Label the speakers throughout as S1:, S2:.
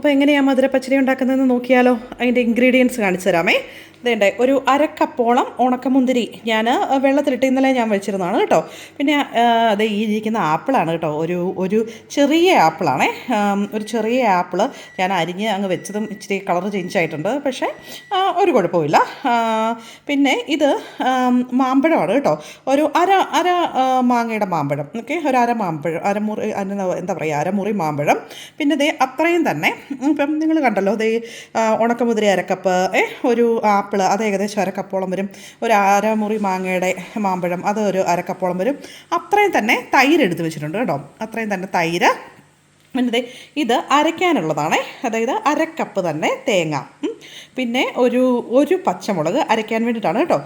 S1: അപ്പോൾ എങ്ങനെയാണ് മധുരപ്പച്ചടി ഉണ്ടാക്കുന്നതെന്ന് നോക്കിയാലോ? അതിന്റെ ഇൻഗ്രീഡിയൻസ് കാണിച്ചു തരാമേ ഇതേണ്ടേ ഒരു അരക്കപ്പോളം ഉണക്കമുന്തിരി ഞാൻ വെള്ളത്തിലിട്ട് ഇന്നലെ ഞാൻ വെച്ചിരുന്നതാണ് കേട്ടോ. പിന്നെ അത് ഈ ഇരിക്കുന്ന ആപ്പിളാണ് കേട്ടോ. ഒരു ഒരു ചെറിയ ആപ്പിളാണേ. ഒരു ചെറിയ ആപ്പിൾ ഞാൻ അരിഞ്ഞ് അങ്ങ് വെച്ചതും ഇച്ചിരി കളർ ചേഞ്ച് ആയിട്ടുണ്ട്. പക്ഷേ ഒരു കുഴപ്പമില്ല പിന്നെ ഇത് മാമ്പഴമാണ് കേട്ടോ. ഒരു അര അര മാങ്ങയുടെ മാമ്പഴം. ഓക്കെ? ഒരു അര മാമ്പഴം അരമുറി എന്താ പറയുക അരമുറി മാമ്പഴം. പിന്നെ ദേ അത്രയും തന്നെ. ഇപ്പം നിങ്ങൾ കണ്ടല്ലോ ദേ ഉണക്കമുതിരി അരക്കപ്പ് ഒരു ആപ്പിൾ അത് ഏകദേശം അരക്കപ്പോളം വരും. ഒരു അരമുറി മാങ്ങയുടെ മാമ്പഴം അത് ഒരു അരക്കപ്പോളം വരും. അത്രയും തന്നെ തൈര് എടുത്ത് വെച്ചിട്ടുണ്ട് കേട്ടോ. അത്രയും തന്നെ തൈര്. പിന്നെ ഇത് അരയ്ക്കാനുള്ളതാണ്. അതായത് അരക്കപ്പ് തന്നെ തേങ്ങ. പിന്നെ ഒരു ഒരു പച്ചമുളക് അരയ്ക്കാൻ വേണ്ടിയിട്ടാണ് കേട്ടോ.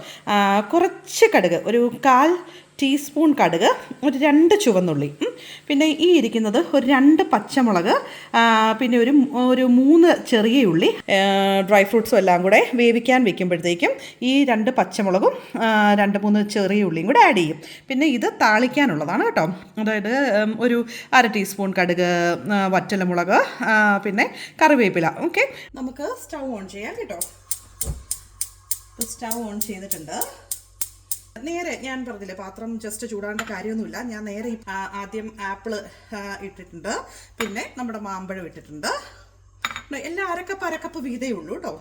S1: കുറച്ച് കടുക് ഒരു കാൽ ടീസ്പൂൺ കടുക് ഒരു രണ്ട് ചുവന്നുള്ളി. പിന്നെ ഈ ഇരിക്കുന്നത് ഒരു രണ്ട് പച്ചമുളക് പിന്നെ ഒരു ഒരു മൂന്ന് ചെറിയ ഉള്ളി ഡ്രൈ ഫ്രൂട്ട്സും എല്ലാം കൂടെ വേവിക്കാൻ വെക്കുമ്പോഴത്തേക്കും ഈ രണ്ട് പച്ചമുളകും രണ്ട് മൂന്ന് ചെറിയ ഉള്ളിയും കൂടെ ആഡ് ചെയ്യും. പിന്നെ ഇത് താളിക്കാനുള്ളതാണ് കേട്ടോ. അതായത് ഒരു അര ടീസ്പൂൺ കടുക് വറ്റല വറ്റലമുളക് പിന്നെ കറിവേപ്പില. ഓക്കെ? നമുക്ക് സ്റ്റൗ ഓൺ ചെയ്യാം കേട്ടോ. സ്റ്റൗ ഓൺ ചെയ്തിട്ടുണ്ട്. നേരെ ഞാൻ പറഞ്ഞില്ലേ പാത്രം ജസ്റ്റ് ചൂടാണ്ട കാര്യമൊന്നുമില്ല. ഞാൻ നേരെ ആദ്യം ആപ്പിൾ ഇട്ടിട്ടുണ്ട്. പിന്നെ നമ്മുടെ മാമ്പഴം ഇട്ടിട്ടുണ്ട്. എല്ലാം അരക്കപ്പ് അരക്കപ്പ് വീതേ ഉള്ളൂ കേട്ടോ.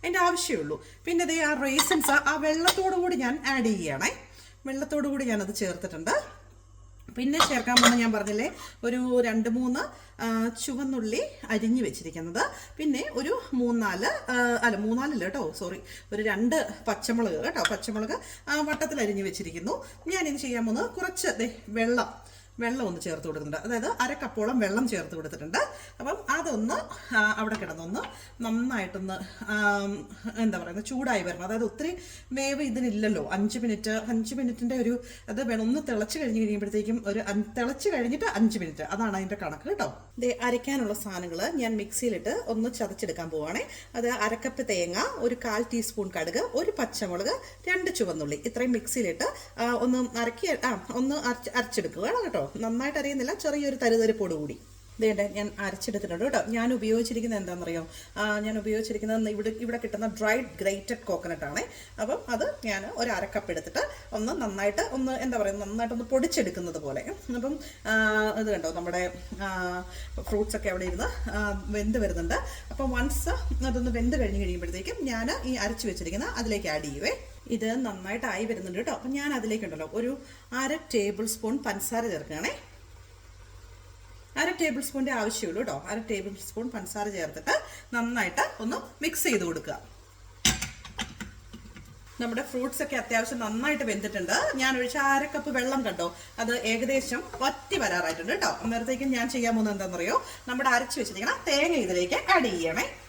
S1: അതിന്റെ ആവശ്യമേ ഉള്ളൂ. പിന്നെ ദേ ആ റേസൻസ് ആ വെള്ളത്തോടു കൂടി ഞാൻ ആഡ് ചെയ്യുകയാണേ വെള്ളത്തോടു കൂടി ഞാനത് ചേർത്തിട്ടുണ്ട്. പിന്നെ ചേർക്കാൻ പോകുന്ന ഞാൻ പറഞ്ഞില്ലേ ഒരു രണ്ട് മൂന്ന് ചുവന്നുള്ളി അരിഞ്ഞു വെച്ചിരിക്കുന്നത്. പിന്നെ ഒരു മൂന്നാൽ അല്ല മൂന്നാലല്ല കേട്ടോ സോറി ഒരു രണ്ട് പച്ചമുളക് കേട്ടോ പച്ചമുളക് വട്ടത്തിൽ അരിഞ്ഞു വെച്ചിരിക്കുന്നു. ഞാനിത് ചെയ്യാൻ പോകുന്നത് കുറച്ച് വെള്ളം വെള്ളം ഒന്ന് ചേർത്ത് കൊടുക്കുന്നുണ്ട്. അതായത് അര കപ്പോളം വെള്ളം ചേർത്ത് കൊടുത്തിട്ടുണ്ട്. അപ്പം അതൊന്ന് അവിടെ കിടന്നൊന്ന് നന്നായിട്ടൊന്ന് എന്താ പറയുന്നത് ചൂടായി വരണം. അതായത് ഒത്തിരി വേവ് ഇതിനില്ലല്ലോ. അഞ്ച് മിനിറ്റ് അഞ്ച് മിനിറ്റിന്റെ ഒരു അത് വേണം. ഒന്ന് തിളച്ച് കഴിഞ്ഞ് കഴിയുമ്പോഴത്തേക്കും ഒരു തിളച്ച് കഴിഞ്ഞിട്ട് അഞ്ച് മിനിറ്റ്. അതാണ് അതിന്റെ കണക്ക് കേട്ടോ. ദേ അരയ്ക്കാനുള്ള സാധനങ്ങൾ ഞാൻ മിക്സിയിലിട്ട് ഒന്ന് ചതച്ചെടുക്കാൻ പോവുകയാണേ അത് അരക്കപ്പ് തേങ്ങ ഒരു കാൽ ടീസ്പൂൺ കടുക് ഒരു പച്ചമുളക് രണ്ട് ചുവന്നുള്ളി. ഇത്രയും മിക്സിയിലിട്ട് ഒന്ന് അരക്കി ആ ഒന്ന് അരച്ച് അരച്ചെടുക്കുക. കേട്ടോ. നന്നായിട്ട് അറിയുന്നില്ല ചെറിയൊരു തരുതരിപ്പോട് കൂടി ഇതേണ്ട ഞാൻ അരച്ചെടുത്തിട്ടുണ്ട് കേട്ടോ. ഞാൻ ഉപയോഗിച്ചിരിക്കുന്നത് എന്താണെന്നറിയോ? ഞാൻ ഉപയോഗിച്ചിരിക്കുന്നത് ഇവിടെ ഇവിടെ കിട്ടുന്ന ഡ്രൈഡ് ഗ്രേറ്റഡ് കോക്കനട്ട് ആണ്. അപ്പം അത് ഞാൻ ഒരു അരക്കപ്പ് എടുത്തിട്ട് ഒന്ന് നന്നായിട്ട് ഒന്ന് എന്താ പറയുക നന്നായിട്ട് ഒന്ന് പൊടിച്ചെടുക്കുന്നത് പോലെ. അപ്പം ഇത് കണ്ടോ നമ്മുടെ ഫ്രൂട്ട്സ് ഒക്കെ അവിടെ ഇരുന്ന് വെന്ത് വരുന്നുണ്ട്. അപ്പം വൺസ് അതൊന്ന് വെന്ത് കഴിഞ്ഞ് കഴിയുമ്പോഴത്തേക്കും ഞാൻ ഈ അരച്ച് വെച്ചിരിക്കുന്ന അതിലേക്ക് ആഡ് ചെയ്യുവേ. ഇത് നന്നായിട്ടായി വരുന്നുണ്ട് കേട്ടോ. അപ്പം ഞാൻ അതിലേക്കുണ്ടല്ലോ. ഒരു അര ടേബിൾ സ്പൂൺ പഞ്ചസാര ചേർക്കുകയാണേ. അര ടേബിൾ സ്പൂണിന്റെ ആവശ്യമുള്ളൂ കേട്ടോ. അര ടേബിൾ സ്പൂൺ പഞ്ചസാര ചേർത്തിട്ട് നന്നായിട്ട് ഒന്ന് മിക്സ് ചെയ്ത് കൊടുക്കുക. നമ്മുടെ ഫ്രൂട്ട്സ് ഒക്കെ അത്യാവശ്യം നന്നായിട്ട് വെന്തിട്ടുണ്ട്. ഞാൻ ഒഴിച്ച അര കപ്പ് വെള്ളം കണ്ടോ? അത് ഏകദേശം വറ്റി വരാറായിട്ടുണ്ട് കേട്ടോ. അന്നേരത്തേക്കും ഞാൻ ചെയ്യാൻ പോകുന്നത് എന്താണെന്നറിയോ? നമ്മുടെ അരച്ച് വെച്ചിരിക്കണം തേങ്ങ ഇതിലേക്ക് ആഡ് ചെയ്യണേ.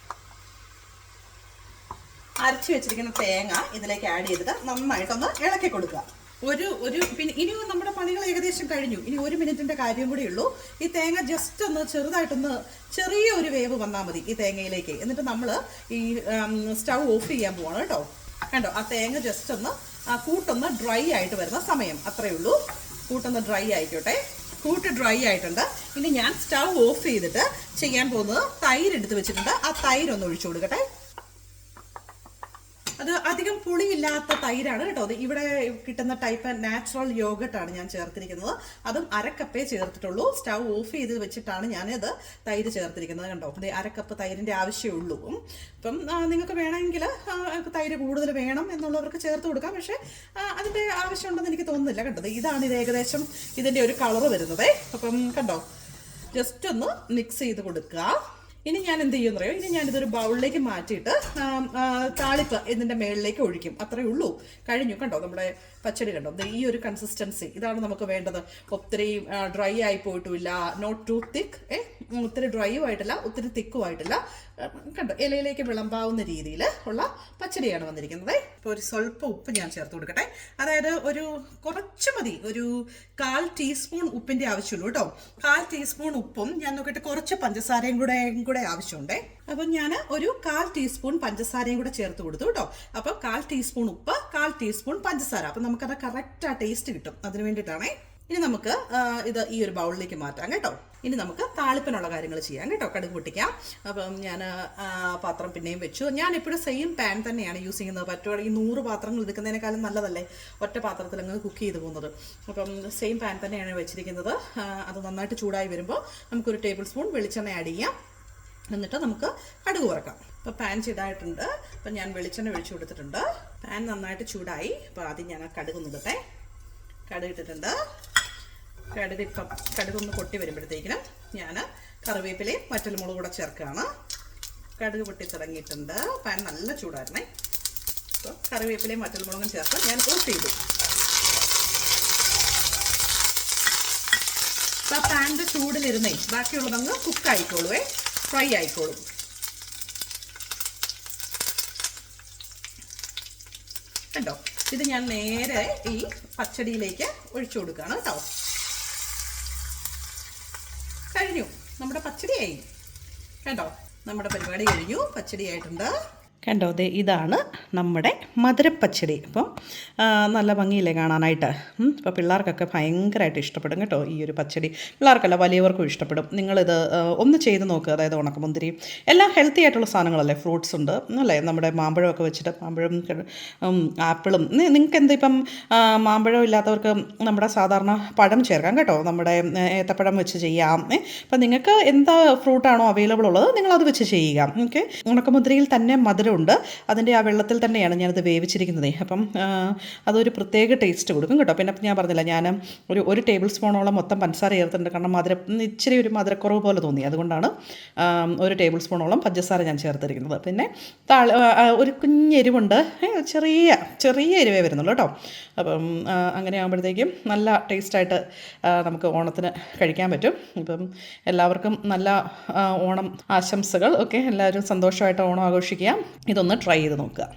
S1: അരച്ച് വെച്ചിരിക്കുന്ന തേങ്ങ ഇതിലേക്ക് ആഡ് ചെയ്തിട്ട് നന്നായിട്ടൊന്ന് ഇളക്കി കൊടുക്കുക. ഒരു ഒരു പിന്നെ ഇനി നമ്മുടെ പണികൾ ഏകദേശം കഴിഞ്ഞു. ഇനി ഒരു മിനിറ്റിന്റെ കാര്യം കൂടി ഉള്ളൂ. ഈ തേങ്ങ ജസ്റ്റ് ഒന്ന് ചെറുതായിട്ടൊന്ന് ചെറിയ ഒരു വേവ് വന്നാൽ മതി ഈ തേങ്ങയിലേക്ക്. എന്നിട്ട് നമ്മൾ ഈ സ്റ്റൗ ഓഫ് ചെയ്യാൻ പോവാണ് കേട്ടോ. കണ്ടോ? ആ തേങ്ങ ജസ്റ്റ് ഒന്ന് ആ കൂട്ടൊന്ന് ഡ്രൈ ആയിട്ട് വരുന്ന സമയം. അത്രയേ ഉള്ളൂ. കൂട്ടൊന്ന് ഡ്രൈ ആയിക്കോട്ടെ. കൂട്ട് ഡ്രൈ ആയിട്ടുണ്ട്. ഇനി ഞാൻ സ്റ്റൗ ഓഫ് ചെയ്തിട്ട് ചെയ്യാൻ പോകുന്നത് തൈര് എടുത്ത് വെച്ചിട്ടുണ്ട്. ആ തൈര് ഒന്ന് ഒഴിച്ചു കൊടുക്കട്ടെ. അത് അധികം പുളിയില്ലാത്ത തൈരാണ് കേട്ടോ. അത് ഇവിടെ കിട്ടുന്ന ടൈപ്പ് നാച്ചുറൽ യോഗട്ടാണ് ഞാൻ ചേർത്തിരിക്കുന്നത്. അതും അരക്കപ്പേ ചേർത്തിട്ടുള്ളൂ. സ്റ്റൗ ഓഫ് ചെയ്ത് വെച്ചിട്ടാണ് ഞാനത് തൈര് ചേർത്തിരിക്കുന്നത് കണ്ടോ. ദേ അരക്കപ്പ് തൈരിന്റെ ആവശ്യമുള്ളൂ അപ്പം നിങ്ങൾക്ക് വേണമെങ്കിൽ തൈര് കൂടുതൽ വേണം എന്നുള്ളവർക്ക് ചേർത്ത് കൊടുക്കാം. പക്ഷേ അതിന്റെ ആവശ്യമുണ്ടെന്ന് എനിക്ക് തോന്നുന്നില്ല കണ്ടത് ഇതാണ് ഇത് ഏകദേശം ഇതിന്റെ ഒരു കളറ് വരുന്നത്. അപ്പം കണ്ടോ ജസ്റ്റ് ഒന്ന് മിക്സ് ചെയ്ത് കൊടുക്കുക. ഇനി ഞാൻ എന്ത് ചെയ്യുമെന്ന് അറിയോ ഇനി ഞാനിതൊരു ബൗളിലേക്ക് മാറ്റിയിട്ട് താളിപ്പ് ഇതിന്റെ മേളിലേക്ക് ഒഴിക്കും. അത്രയേ ഉള്ളൂ. കഴിഞ്ഞു. കണ്ടോ? നമ്മുടെ പച്ചടി കണ്ടോ? ഈ ഒരു കൺസിസ്റ്റൻസി ഇതാണ് നമുക്ക് വേണ്ടത്. ഒത്തിരി ഡ്രൈ ആയി പോയിട്ടുമില്ല. നോട്ട് ടു തിക്ക് ഏ? ഒത്തിരി ഡ്രൈയും ആയിട്ടില്ല ഒത്തിരി തിക്കും ആയിട്ടില്ല. കണ്ടോ? ഇലയിലേക്ക് വിളമ്പാവുന്ന രീതിയിൽ ഉള്ള പച്ചടിയാണ് വന്നിരിക്കുന്നത്. ഇപ്പോൾ ഒരു സ്വല്പം ഉപ്പ് ഞാൻ ചേർത്ത് കൊടുക്കട്ടെ. അതായത് ഒരു കുറച്ച് മതി. ഒരു കാൽ ടീസ്പൂൺ ഉപ്പിന്റെ ആവശ്യമുള്ളൂ കേട്ടോ. കാൽ ടീസ്പൂൺ ഉപ്പും ഞാൻ നോക്കിയിട്ട് കുറച്ച് പഞ്ചസാരയും കൂടെ കൂടെ ആവശ്യമുണ്ടേ. അപ്പം ഞാൻ ഒരു കാൽ ടീസ്പൂൺ പഞ്ചസാരയും കൂടെ ചേർത്ത് കൊടുത്തു കേട്ടോ. അപ്പോൾ കാൽ ടീസ്പൂൺ ഉപ്പ് കാൽ ടീസ്പൂൺ പഞ്ചസാര. അപ്പം നമുക്കത് കറക്റ്റ് ആ ടേസ്റ്റ് കിട്ടും. അതിന് വേണ്ടിയിട്ടാണേ. ഇനി നമുക്ക് ഇത് ഈ ഒരു ബൗളിലേക്ക് മാറ്റാം കേട്ടോ. ഇനി നമുക്ക് താളിപ്പിനുള്ള കാര്യങ്ങൾ ചെയ്യാം കേട്ടോ. കടുക് പൊട്ടിക്കാം. അപ്പം ഞാൻ പാത്രം പിന്നെയും വെച്ചു. ഞാൻ എപ്പോഴും സെയിം പാൻ തന്നെയാണ് യൂസ് ചെയ്യുന്നത്. പറ്റുവാണെങ്കിൽ നൂറ് പാത്രങ്ങൾ എടുക്കുന്നതിനേക്കാളും നല്ലതല്ലേ? ഒറ്റ പാത്രത്തിൽ അങ്ങ് കുക്ക് ചെയ്ത് പോകുന്നത്. അപ്പം സെയിം പാൻ തന്നെയാണ് വെച്ചിരിക്കുന്നത്. അത് നന്നായിട്ട് ചൂടായി വരുമ്പോൾ നമുക്കൊരു ടേബിൾ സ്പൂൺ വെളിച്ചെണ്ണ ആഡ് ചെയ്യാം. എന്നിട്ട് നമുക്ക് കടുക് വറക്കാം. അപ്പോൾ പാൻ ചൂടായിട്ടുണ്ട് അപ്പം ഞാൻ വെളിച്ചെണ്ണ ഒഴിച്ചു കൊടുത്തിട്ടുണ്ട്. പാൻ നന്നായിട്ട് ചൂടായി. അപ്പോൾ ആദ്യം ഞാൻ ആ കടുക് നിൽക്കട്ടെ കടുക് ഇട്ടിട്ടുണ്ട്. കടുക് ഇപ്പം കടുക് ഒന്ന് പൊട്ടി വരുമ്പോഴത്തേക്കിനും ഞാൻ കറിവേപ്പിലയും മുളക് കൂടെ ചേർക്കുകയാണ്. കടുക് പൊട്ടി തുടങ്ങിയിട്ടുണ്ട് പാൻ നല്ല ചൂടായിരുന്നേ. അപ്പോൾ കറിവേപ്പിലയും മുളകും ചേർത്ത് ഞാൻ ഓഫ് ചെയ്തു. അപ്പോൾ ആ പാന്റെ ചൂടിലിരുന്നേ ബാക്കിയുള്ളതങ്ങ് കുക്ക് ആയിക്കോളുവേ. ഫ്രൈ ആയിക്കോളും. കണ്ടോ? ഇത് ഞാൻ നേരെ ഈ പച്ചടിയിലേക്ക് ഒഴിച്ചു കൊടുക്കുകയാണ് കേട്ടോ. കഴിഞ്ഞു. നമ്മുടെ പച്ചടിയായി. കണ്ടോ? നമ്മുടെ പരിപാടി കഴിഞ്ഞു. പച്ചടി ആയിട്ടുണ്ട് കണ്ടോ? ദേ ഇതാണ് നമ്മുടെ മധുരപ്പച്ചടി. അപ്പോൾ നല്ല ഭംഗിയില്ലേ കാണാനായിട്ട്? ഇപ്പോൾ പിള്ളേർക്കൊക്കെ ഭയങ്കരമായിട്ട് ഇഷ്ടപ്പെടും കേട്ടോ ഈ ഒരു പച്ചടി. പിള്ളേർക്കല്ല വലിയവർക്കും ഇഷ്ടപ്പെടും. നിങ്ങളിത് ഒന്ന് ചെയ്ത് നോക്കുക അതായത് ഉണക്കമുന്തിരി. എല്ലാം ഹെൽത്തി ആയിട്ടുള്ള സാധനങ്ങളല്ലേ? ഫ്രൂട്ട്സ് ഉണ്ട് അല്ലേ? നമ്മുടെ മാമ്പഴമൊക്കെ വെച്ചിട്ട് മാമ്പഴം ആപ്പിളും. നിങ്ങൾക്ക് എന്താ ഇപ്പം മാമ്പഴം ഇല്ലാത്തവർക്ക് നമ്മുടെ സാധാരണ പഴം ചേർക്കാം കേട്ടോ. നമ്മുടെ ഏത്തപ്പഴം വെച്ച് ചെയ്യാം. അപ്പം നിങ്ങൾക്ക് എന്താ ഫ്രൂട്ടാണോ അവൈലബിൾ ഉള്ളത് നിങ്ങളത് വെച്ച് ചെയ്യുക. ഓക്കെ? ഉണക്കമുന്തിരിയിൽ തന്നെ മധുരമുണ്ട് അതിന്റെ ആ വെള്ളത്തിൽ തന്നെയാണ് ഞാനത് വേവിച്ചിരിക്കുന്നത്. അപ്പം അതൊരു പ്രത്യേക ടേസ്റ്റ് കൊടുക്കും കേട്ടോ. പിന്നെ ഞാൻ പറഞ്ഞില്ല ഞാൻ ഒരു ഒരു ടേബിൾ സ്പൂണോളം മൊത്തം പഞ്ചസാര ചേർത്തിട്ടുണ്ട്. കാരണം മധുരം ഇച്ചിരി ഒരു മധുരക്കുറവ് പോലെ തോന്നി. അതുകൊണ്ടാണ് ഒരു ടേബിൾ സ്പൂണോളം പഞ്ചസാര ഞാൻ ചേർത്തിരിക്കുന്നത്. പിന്നെ ആ, ഒരു കുഞ്ഞെരിവുണ്ട് ചെറിയ ചെറിയ എരിവേ വരുന്നുള്ളൂ കേട്ടോ. അപ്പം അങ്ങനെ ആകുമ്പോഴത്തേക്കും നല്ല ടേസ്റ്റായിട്ട് നമുക്ക് ഓണത്തിന് കഴിക്കാൻ പറ്റും. ഇപ്പം എല്ലാവർക്കും നല്ല ഓണം ആശംസകൾ. ഓക്കെ എല്ലാവരും സന്തോഷമായിട്ട് ഓണം ആഘോഷിക്കുക ഇതൊന്ന് ട്രൈ ചെയ്ത് നോക്കുക.